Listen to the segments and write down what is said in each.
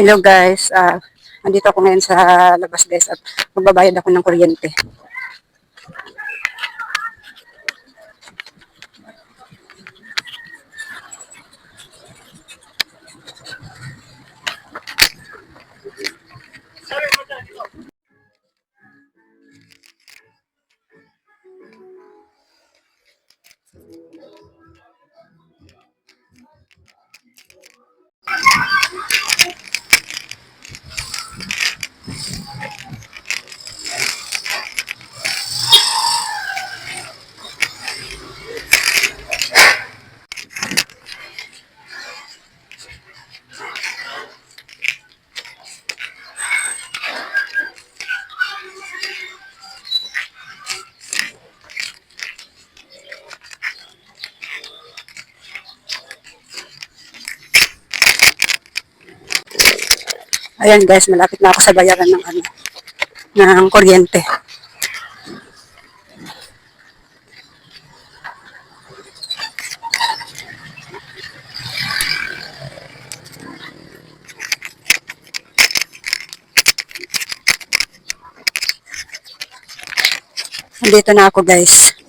Hello guys, ah andito ako ngayon sa labas guys at magbabayad ako ng kuryente. Ayan guys, malapit na ako sa bayaran ng ano, ng kuryente. Nandito na ako guys.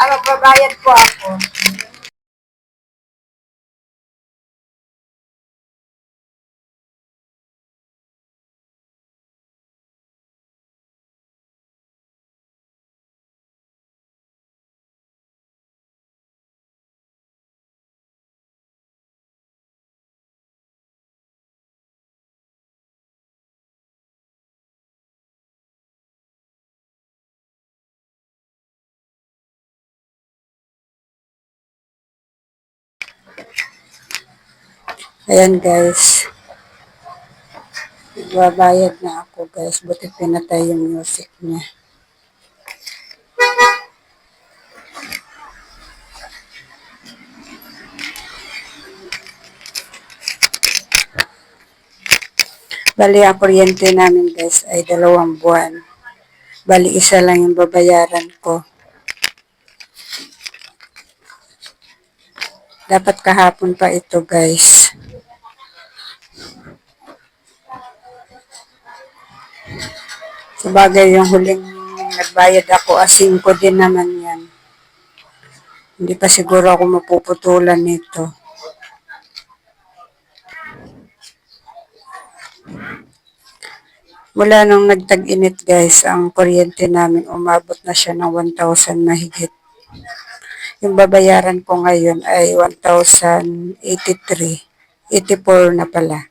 Ah, magbabayad po ako. Ayan guys. Babayad na ako guys. Buti pinatay yung music niya. Bali, ang kuryente namin guys ay dalawang buwan. Bali, isa lang yung babayaran ko. Dapat kahapon pa ito guys. Sabagay yung huling nagbayad ako, asing ko din naman yan. Hindi pa siguro ako mapuputulan nito. Mula nung nagtag-init guys, ang kuryente namin umabot na siya ng 1,000 mahigit. Yung babayaran ko ngayon ay 1,083. 84 na pala.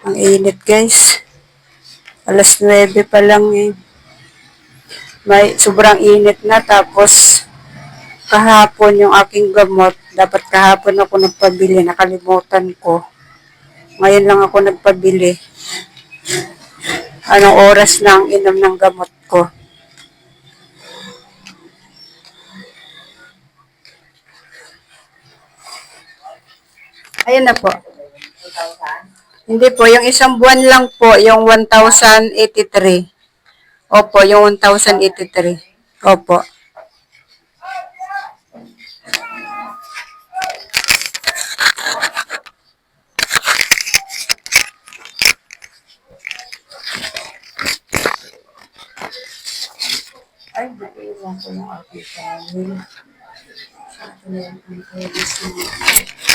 Ang init guys. Alas 9 pa lang eh. May sobrang init na tapos kahapon yung aking gamot. Dapat kahapon ako nagpabili. Nakalimutan ko. Ngayon lang ako nagpabili. Anong oras na ang inom ng gamot ko? Ayun na po. Hindi po, yung isang buwan lang po, yung 1,083. Opo, yung 1,083. Opo. Ay, naiwan ko yung aking. Ito na yung pagkakas mo.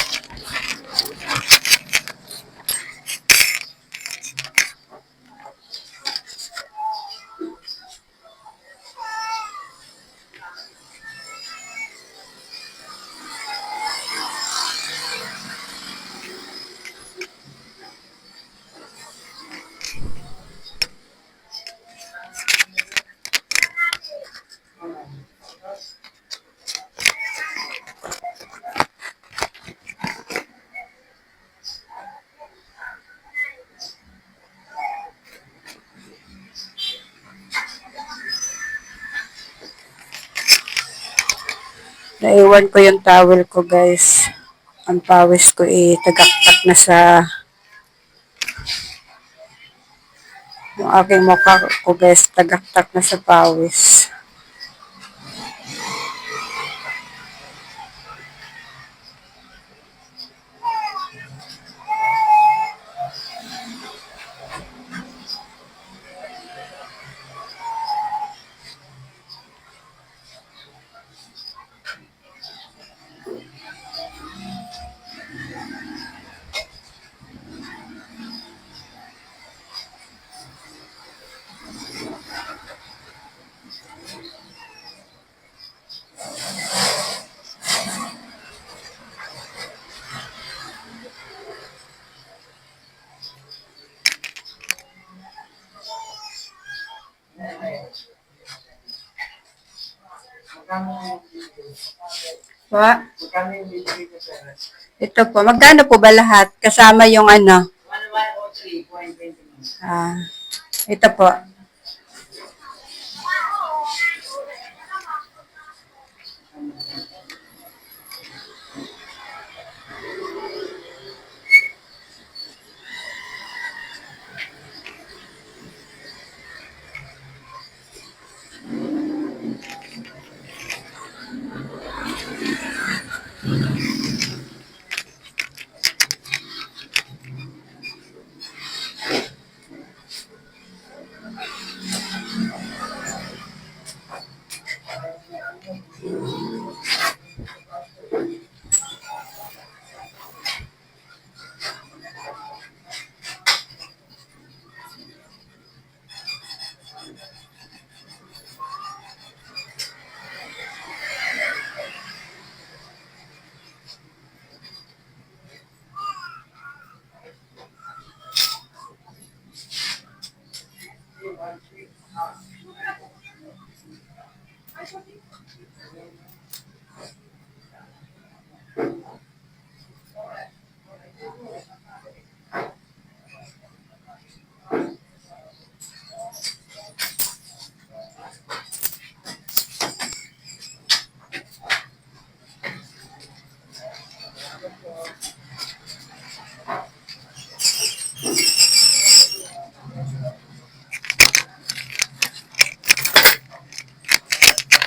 Naiwan ko yung towel ko, guys. Ang pawis ko eh, tagaktak na sa yung aking mukha ko, guys, tagaktak na sa pawis. Pa? Ito po. Magkano po ba lahat? Kasama yung ano? Ah, ito po.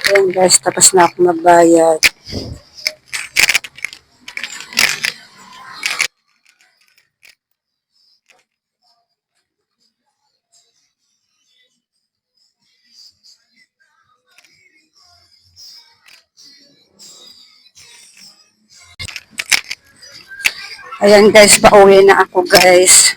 Ayan guys, tapos na ako magbayad. Ayan guys, pauwi na ako guys.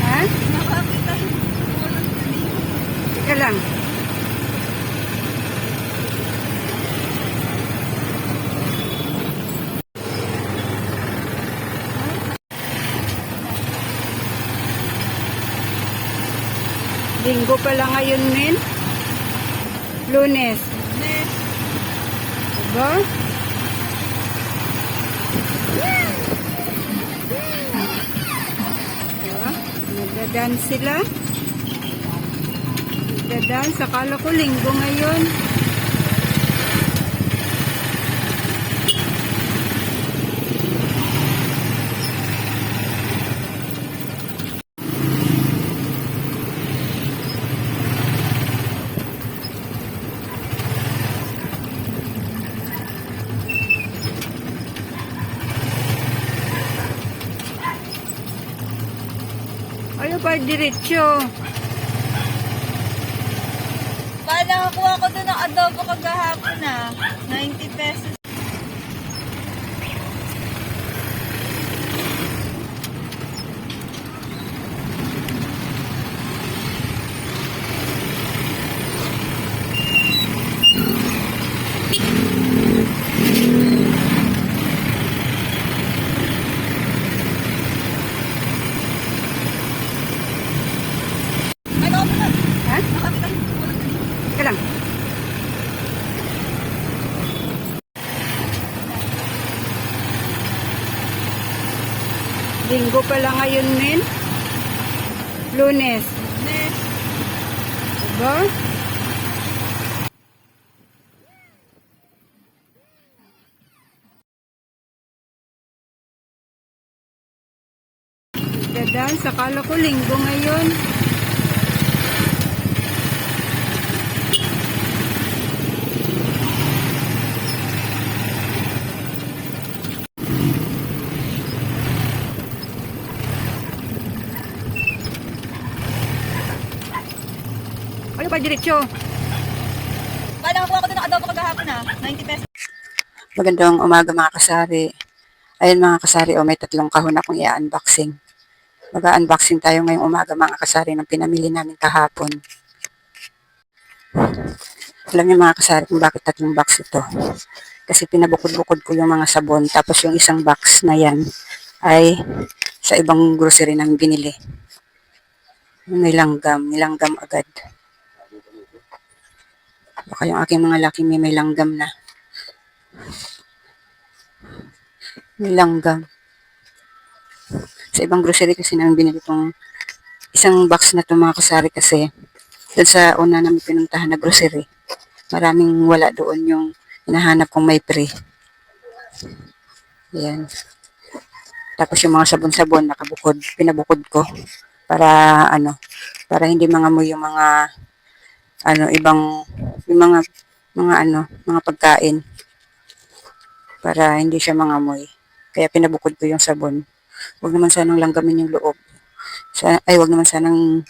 Ha? Teka lang. Linggo pala ngayon, Min. Lunes. Diba? Diba? Nagda-dance sila. Nagda-dance. Akala ko linggo ngayon. Pa diretsyo? Paano nakakuha ko doon ng adobo kagahapon na? 90 pesos. Linggo pala ngayon, Min. Lunes. Diba? Dadan, sakala ko linggo ngayon. Paano nakakuha ko doon ng adobo kagahapon na? 90 pesos. Magandang umaga mga kasari. Ayun mga kasari, oh, may tatlong kahon akong i-unboxing. Mag-unboxing tayo ngayong umaga mga kasari ng pinamili namin kahapon. Alam niyo mga kasari kung bakit tatlong box ito. Kasi pinabukod-bukod ko yung mga sabon. Tapos yung isang box na yan ay sa ibang grocery namin binili. Nilanggam, nilanggam agad. Baka yung aking mga laki may may langgam na. Nilanggam. Sa ibang grocery kasi namin binili itong isang box na ito mga kasari kasi doon sa una namin pinuntahan na grocery, maraming wala doon yung hinahanap kong may pre. Yan. Tapos yung mga sabon-sabon nakabukod, pinabukod ko para ano, para hindi mangamoy yung mga ano ibang mga mga ano, mga pagkain para hindi siya mangamoy. Kaya pinabukod ko yung sabon. Huwag naman sanang langgamin yung loob. Sa, ay, huwag naman sanang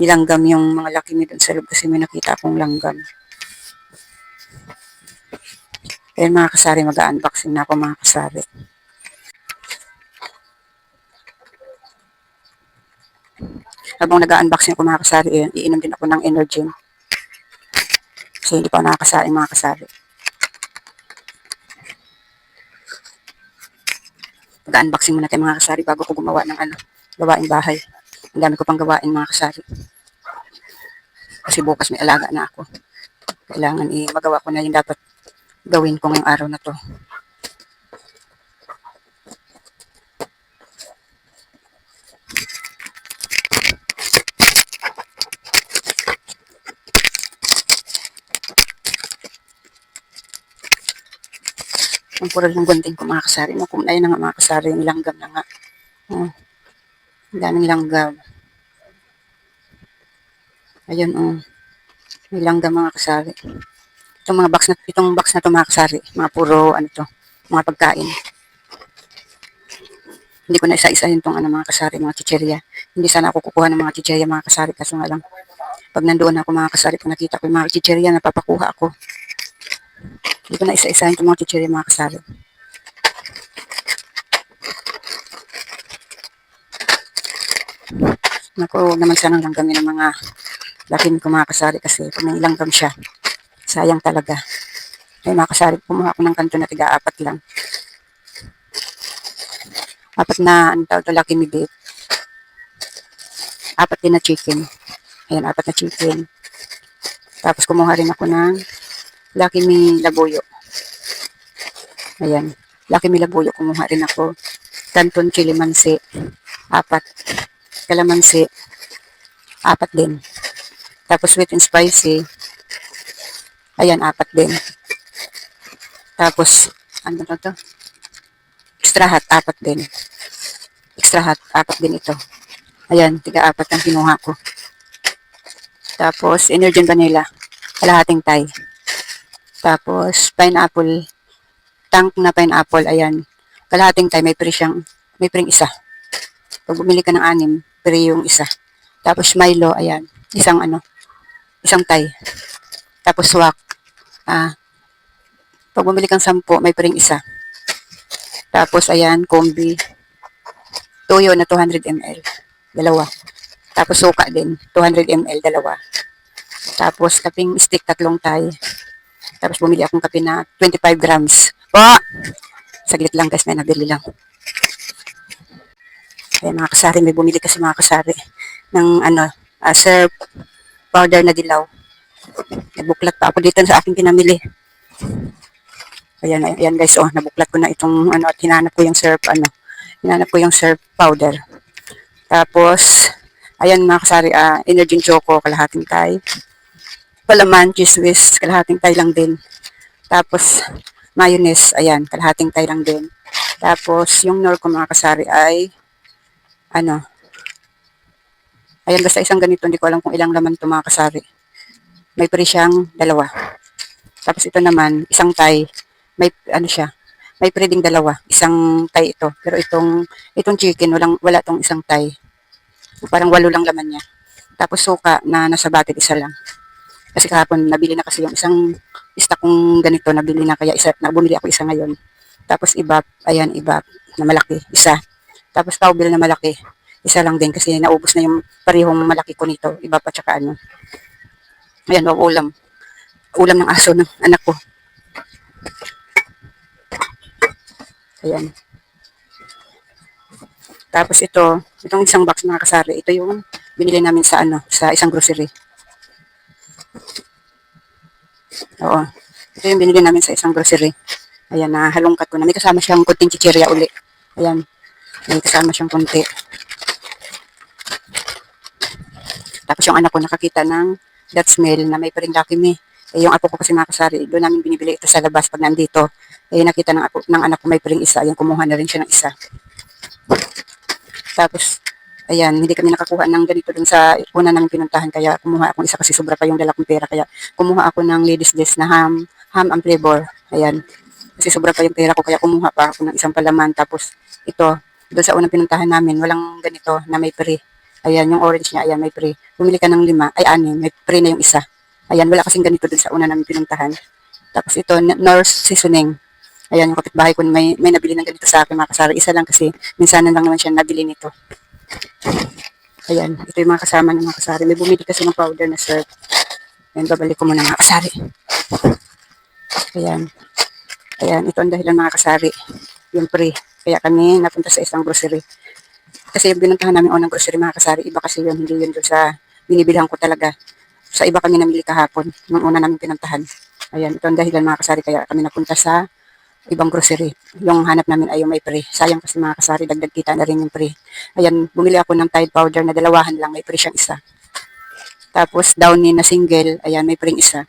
nilanggam yung mga laki nito sa loob kasi may nakita akong langgam. Kaya mga kasari, mag-unboxing na ako mga kasari. Habang nag-unboxing ako mga kasari, iinom din ako ng energy. Kasi hindi pa ako nakakasain mga kasari. Mag-unboxing muna tayo mga kasari bago ko gumawa ng ano, gawaing bahay. Ang dami ko pang gawain mga kasari. Kasi bukas may alaga na ako. Kailangan i magawa ko na yung dapat gawin ko ngayong araw na to. Ang puro ng gunting ko mga kasari. Makumnay na nga mga kasari yung langgam na nga. Oh. Ang daming langgam. Ayun, oh. May langgam mga kasari. Itong mga box na, itong box na to mga kasari. Mga puro, ano to, mga pagkain. Hindi ko na isa-isahin tong ano mga kasari, mga chicherya. Hindi sana ako kukuha ng mga chicherya mga kasari. Kaso nga lang, pag nandoon ako mga kasari, pag nakita ko yung mga chicherya, napapakuha ako. Hindi ko na isa-isahin itong mga chicherya mga kasari. Naku, huwag naman sanang langgamin ng mga lakin ko mga kasari kasi pag may siya, sayang talaga. Ay mga kasari, kumuha ako ng kanto na tiga-apat lang. Apat na, ano tawag to, lucky me beef. Apat din na chicken. Ayan, apat na chicken. Tapos kumuha rin ako ng lucky me labuyo. Ayan, lucky me labuyo, kumuha rin ako. Canton chili mansi, apat. Kalamansi, apat din. Tapos sweet and spicy, ayan, apat din. Tapos, ano na to? Extra hot, apat din. Extra hot, apat din ito. Ayan, tiga-apat ang kinuha ko. Tapos, Energin Vanilla, kalahating Thai. Tapos, pineapple, tank na pineapple, ayan. Kalahating Thai, may pre siyang, may pre isa. Pag bumili ka ng anim, pre yung isa. Tapos Milo, ayan. Isang ano, isang tay. Tapos swak. Ah, pag bumili kang sampo, may pring isa. Tapos, ayan, kombi. Tuyo na 200 ml. Dalawa. Tapos suka din, 200 ml, dalawa. Tapos kaping stick, tatlong tay. Tapos bumili akong kape na 25 grams. Po! Saglit lang guys, may nabili lang. Ayan mga kasari, may bumili kasi mga kasari ng ano, uh, syrup powder na dilaw. Nabuklat pa ako dito sa aking pinamili. Ayan, ayan, guys, oh, nabuklat ko na itong ano, at hinanap ko yung syrup, ano, hinanap ko yung syrup powder. Tapos, ayan mga kasari, ah, energy choco, kalahating tay. Palaman, whiz, kalahating tay lang din. Tapos, mayonnaise, ayan, kalahating tay lang din. Tapos, yung nor ko mga kasari ay, ano, ayan, basta isang ganito, hindi ko alam kung ilang laman ito mga kasari. May pre siyang dalawa. Tapos ito naman, isang tay, may, ano siya, may pre ding dalawa. Isang tay ito. Pero itong, itong chicken, walang, wala tong isang tay. Parang walo lang laman niya. Tapos suka na nasa batit, isa lang. Kasi kahapon, nabili na kasi yung isang stock kong ganito, nabili na kaya isa, na bumili ako isa ngayon. Tapos iba, ayan, iba, na malaki, isa. Tapos cowbell na malaki, isa lang din kasi naubos na yung parehong malaki ko nito. Iba pa tsaka ano. Ayan, o ulam. Ulam ng aso ng anak ko. Ayan. Tapos ito, itong isang box mga kasari, ito yung binili namin sa ano, sa isang grocery. Oo. Ito yung binili namin sa isang grocery. Ayan, na halongkat ko na. May kasama siyang kunting chichirya uli. Ayan. May kasama siyang kunti. Tapos yung anak ko nakakita ng that smell na may paring Lucky Me. Eh, yung apo ko kasi mga kasari, doon namin binibili ito sa labas pag nandito. Eh, nakita ng, apo, ng anak ko may paring isa. Ayan, kumuha na rin siya ng isa. Tapos, ayan, hindi kami nakakuha ng ganito dun sa una namin pinuntahan. Kaya kumuha akong isa kasi sobra pa yung dala kong pera. Kaya kumuha ako ng ladies list na ham, ham and flavor. Ayan. Kasi sobra pa yung pera ko. Kaya kumuha pa ako ng isang palaman. Tapos, ito, doon sa unang pinuntahan namin, walang ganito na may pre. Ayan, yung orange niya, ayan, may pre. Bumili ka ng lima, ay anim, may pre na yung isa. Ayan, wala kasing ganito dun sa una namin pinuntahan. Tapos ito, N- Norse Seasoning. Ayan, yung kapitbahay ko, may, may nabili ng ganito sa akin, mga kasari. Isa lang kasi, minsanan lang naman siya nabili nito. Ayan, ito yung mga kasama ng mga kasari. May bumili kasi ng powder na syrup. Ayan, babalik ko muna mga kasari. Ayan. Ayan, ito ang dahilan mga kasari. Yung pre. Kaya kami napunta sa isang grocery. Kasi yung binuntahan namin unang grocery mga kasari, iba kasi yun, hindi yun doon sa binibilhan ko talaga. Sa iba kami namili kahapon, nung una namin pinuntahan. Ayan, ito ang dahilan mga kasari, kaya kami napunta sa ibang grocery. Yung hanap namin ay yung may pre. Sayang kasi mga kasari, dagdag kita na rin yung pre. Ayan, bumili ako ng Tide powder na dalawahan lang, may pre siyang isa. Tapos Downy na single, ayan, may pre isa.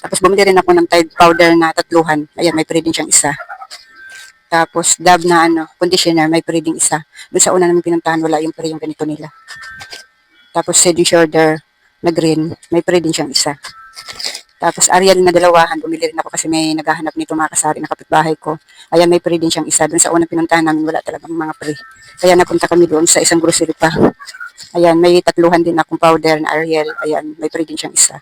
Tapos bumili rin ako ng Tide powder na tatluhan, ayan, may pre din siyang isa. Tapos dab na ano, conditioner, may pre ding isa. Doon sa una namin pinuntahan, wala yung pre yung ganito nila. Tapos and shoulder na green, may pre din siyang isa. Tapos Ariel na dalawahan, bumili rin ako kasi may naghahanap nito mga kasari na kapitbahay ko. Ayan, may pre din siyang isa. Doon sa unang pinuntahan namin, wala talagang mga pre. Kaya napunta kami doon sa isang grocery pa. Ayan, may tatluhan din akong powder na Ariel. Ayan, may pre din siyang isa.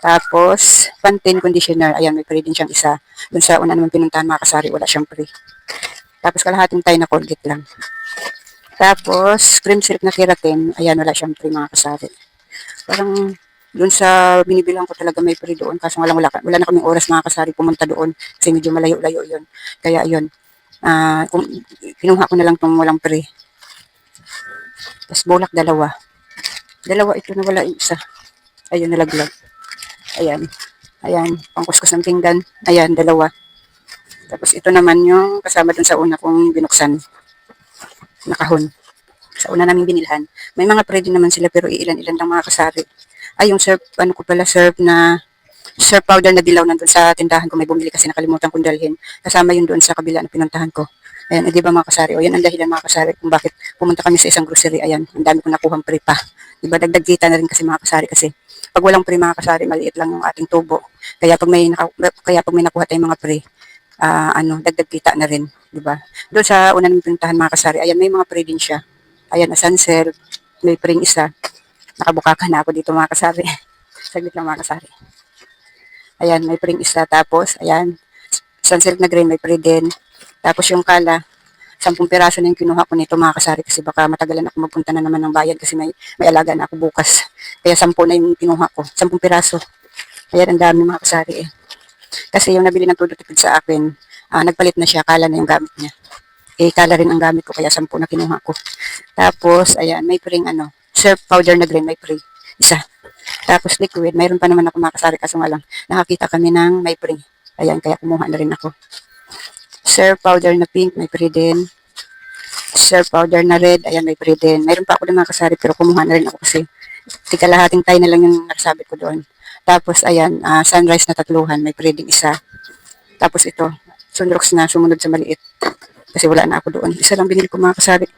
Tapos, Pantene conditioner. Ayan, may pre din siyang isa. Doon sa una naman pinuntahan mga kasari, wala siyang pre. Tapos kalahating tayo na Colgate lang. Tapos, cream silk na keratin. Ayan, wala siyang pre mga kasari. Parang doon sa binibilang ko talaga may pre doon. Kaso wala, wala, wala na kaming oras mga kasari pumunta doon. Kasi medyo malayo-layo yun. Kaya yun. Ah, kung, kinuha ko na lang tong walang pre. Tapos bulak dalawa. Dalawa ito na wala isa. Ayun, nalaglag. Ayan. Ayan, pangkuskus ng pinggan. Ayan, dalawa. Tapos ito naman yung kasama dun sa una kong binuksan. Nakahon. Sa una namin binilhan. May mga pre din naman sila pero iilan-ilan lang mga kasari. Ay, yung syrup, ano ko pala, syrup na syrup powder na dilaw nandun sa tindahan ko. May bumili kasi nakalimutan kong dalhin. Kasama yun doon sa kabila na pinuntahan ko. Ayan, eh, di ba mga kasari? O yan ang dahilan mga kasari kung bakit pumunta kami sa isang grocery. Ayan, ang dami ko nakuhang pre pa. Di ba, dagdag kita na rin kasi mga kasari kasi pag walang pre mga kasari, maliit lang yung ating tubo. Kaya pag may, kaya pag may nakuha tayong mga pre, ah, ano, dagdag kita na rin. Di ba? Doon sa una namin pinuntahan mga kasari, ayan, may mga pre din siya. Ayan, asansel. may pring isa. Nakabukakan na ako dito mga kasari. Saglit lang mga kasari. Ayan, may pring isa. Tapos, ayan, isang silk na green, may pre din. Tapos yung kala, sampung piraso na yung kinuha ko nito mga kasari kasi baka matagalan ako magpunta na naman ng bayan kasi may, may alaga na ako bukas. Kaya sampu na yung kinuha ko. Sampung piraso. Ayan, ang dami mga kasari eh. Kasi yung nabili ng todo tipid sa akin, ah, nagpalit na siya, kala na yung gamit niya. Eh, kala rin ang gamit ko, kaya sampu na kinuha ko. Tapos, ayan, may pring ano, surf powder na green, may pre. Isa. Tapos liquid, mayroon pa naman ako makasari kaso nga lang, nakakita kami ng may pre. Ayan, kaya kumuha na rin ako. Surf powder na pink, may pre din. Surf powder na red, ayan, may pre din. Mayroon pa ako din makasari, pero kumuha na rin ako kasi tika lahating tayo na lang yung nakasabit ko doon. Tapos, ayan, ah, sunrise na tatluhan, may pre din isa. Tapos ito, sunrox na sumunod sa maliit. Kasi wala na ako doon. Isa lang binili ko mga kasari.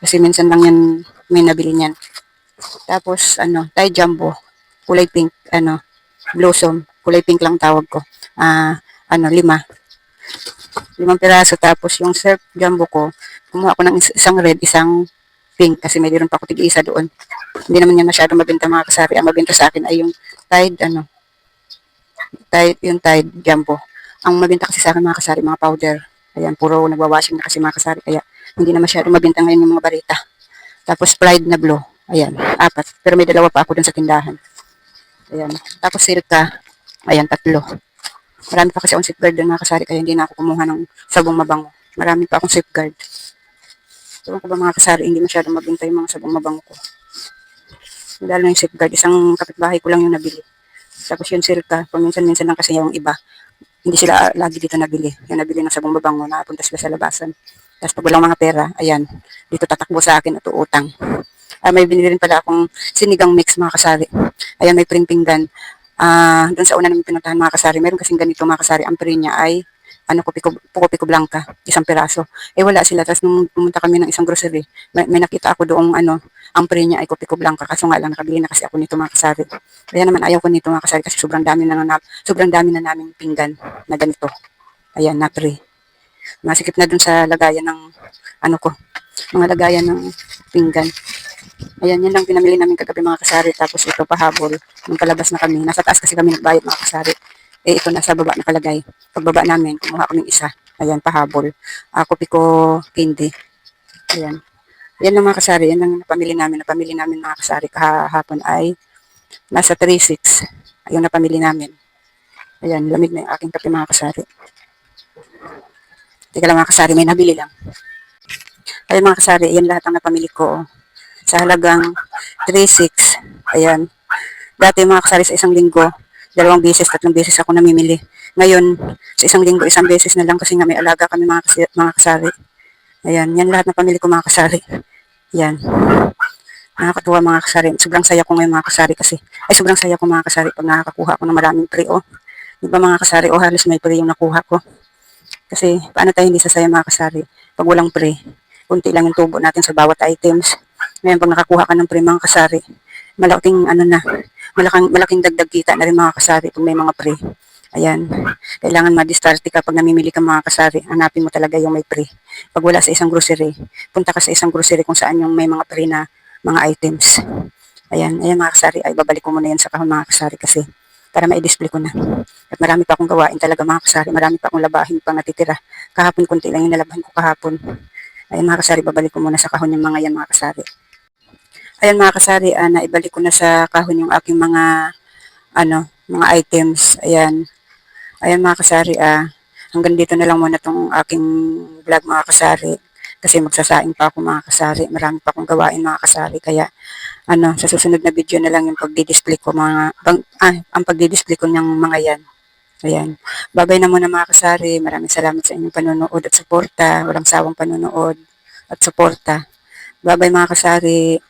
Kasi minsan lang yan may nabili niyan. Tapos, ano, Thai Jumbo. Kulay pink, ano, blossom. Kulay pink lang tawag ko. Ah, ano, lima. Limang piraso. Tapos yung surf jumbo ko, kumuha ko ng is- isang red, isang pink. Kasi may rin pa ako tig-isa doon. Hindi naman yan masyadong mabenta mga kasari. Ang mabenta sa akin ay yung Tide, ano, Tide, yung Tide Jumbo. Ang mabenta kasi sa akin mga kasari, mga powder. Ayan, puro nagwawashing na kasi mga kasari. Kaya hindi na masyadong mabenta ngayon yung mga barita. Tapos Pride na blue. Ayan, apat. Pero may dalawa pa ako dun sa tindahan. Ayan. Tapos Silka. Ayan, tatlo. Marami pa kasi akong safeguard dun mga kasari. Kaya hindi na ako kumuha ng sabong mabango. Marami pa akong safeguard. Ewan ko ba mga kasari, hindi masyadong mabenta yung mga sabong mabango ko. Lalo na yung safeguard. Isang kapitbahay ko lang yung nabili. Tapos yung Silka, paminsan-minsan lang kasi yung iba. Hindi sila lagi dito nabili. Yung nabili ng sabong mabango, nakapunta sila sa labasan. Tapos pag walang mga pera, ayan, dito tatakbo sa akin at utang. Ah, may binili rin pala akong sinigang mix mga kasari. Ayan, may pring pinggan. Ah, doon sa una namin pinuntahan mga kasari, meron kasing ganito mga kasari. Ang pre niya ay ano, kopiko, pukopiko blanca, isang piraso. Eh wala sila. Tapos nung pumunta kami ng isang grocery, may, may nakita ako doong ano, ang pre niya ay kopiko blanca. Kaso nga lang, nakabili na kasi ako nito mga kasari. Kaya naman ayaw ko nito mga kasari kasi sobrang dami na, na sobrang dami na naming pinggan na ganito. Ayan, na pre. Masikip na dun sa lagayan ng ano ko, mga lagayan ng pinggan. Ayan, yan lang pinamili namin kagabi mga kasari. Tapos ito pahabol. Nung palabas na kami. Nasa taas kasi kami nagbayad mga kasari. Eh, ito nasa baba nakalagay. Pagbaba namin, kumuha kami isa. Ayan, pahabol. Ako piko candy. Ayan. Yan lang mga kasari. Yan lang napamili namin. Napamili namin mga kasari kahapon ay nasa 3.6. Ayun napamili namin. Ayan, lamig na yung aking kape mga kasari. Teka lang mga kasari, may nabili lang. Ayun mga kasari, yan lahat ang napamili ko. Sa halagang 3.6. Ayan. Dati mga kasari sa isang linggo, dalawang beses, tatlong beses ako namimili. Ngayon, sa isang linggo, isang beses na lang kasi nga may alaga kami mga, kasi, mga kasari. Ayan, yan lahat na pamili ko mga kasari. Yan. Nakakatuwa mga kasari. Sobrang saya ko ngayon mga kasari kasi. Ay, sobrang saya ko mga kasari pag nakakakuha ako ng maraming pre, oh. Di ba mga kasari, oh, halos may pre yung nakuha ko. Kasi, paano tayo hindi sasaya mga kasari? Pag walang pre, kunti lang yung tubo natin sa bawat items. Ngayon, pag nakakuha ka ng pre mga kasari, malaking, ano na, malaking, malaking dagdag kita na rin mga kasari pag may mga pre. Ayan. Kailangan ma-distrarte ka pag namimili ka mga kasari. Hanapin mo talaga yung may pre. Pag wala sa isang grocery, punta ka sa isang grocery kung saan yung may mga pre na mga items. Ayan. Ayan mga kasari. Ay, babalik ko muna yan sa kahon mga kasari kasi para ma-display ko na. At marami pa akong gawain talaga mga kasari. Marami pa akong labahin pang natitira. Kahapon, kunti lang yung nalabahan ko kahapon. Ayan mga kasari, babalik ko muna sa kahon yung mga yan mga kasari. Ayan mga kasari, ah, naibalik ko na sa kahon yung aking mga ano, mga items. Ayan. Ayan mga kasari, ah, hanggang dito na lang muna tong aking vlog mga kasari. Kasi magsasaing pa ako mga kasari. Marami pa akong gawain mga kasari. Kaya, ano, sa susunod na video na lang yung pagdi-display ko mga, bang, ah, ang pagdi-display ko ng mga yan. Ayan. Babay na muna mga kasari. Maraming salamat sa inyong panonood at suporta. Walang sawang panonood at suporta. Babay mga kasari.